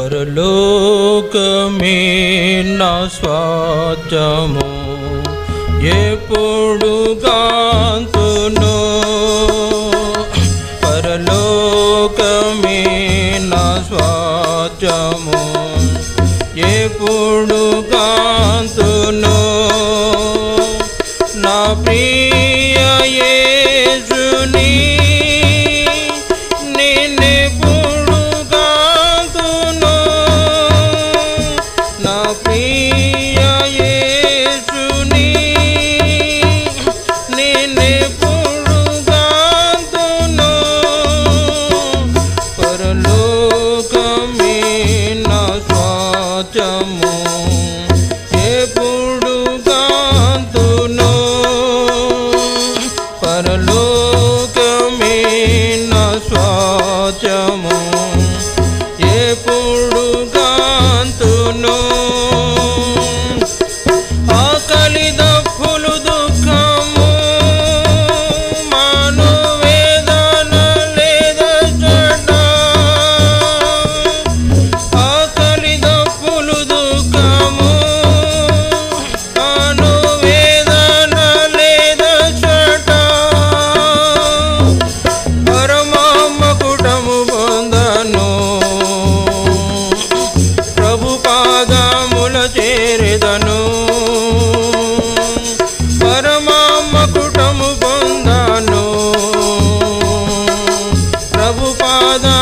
परलोक में न स्वाजमो ये पोड़ुगांत నిత్యము ఎప్పుడు కాదును పరలోకమైన స్వాచము ఎప్పుడు కాదును roda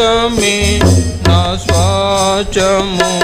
તમે ના સ્વાચમું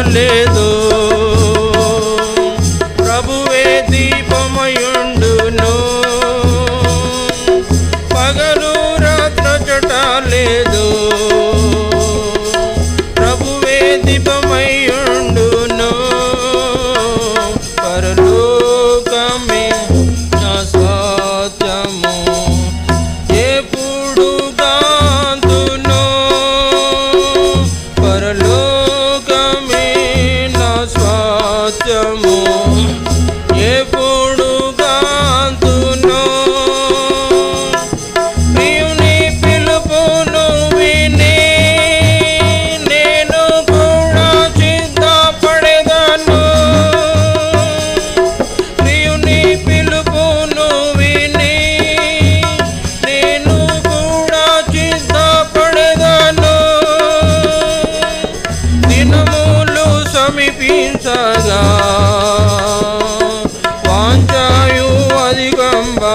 ಒಲೆದು